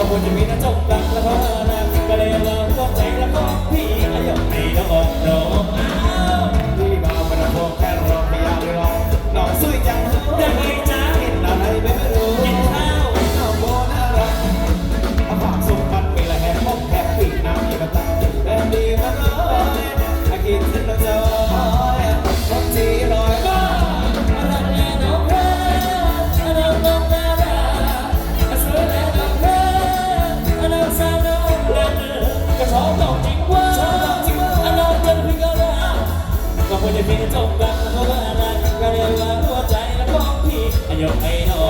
ก็ควรจะมีนะจบกันแล้วก็นะก็เลยลองก็ใจแล้วก็พี่อายากมีแล้วออกเรา พี่จงรักเพราะว่ารักก็เรียกว่าหัวใจและของพี่อยกให้น้อง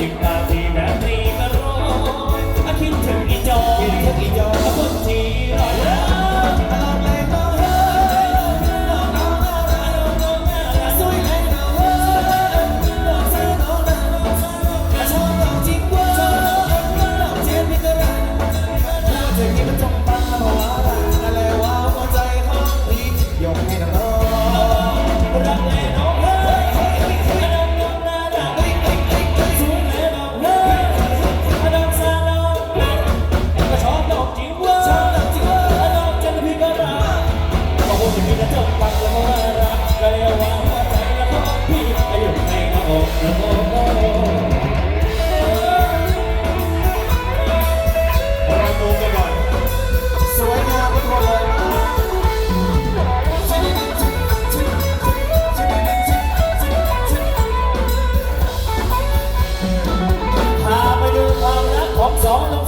you.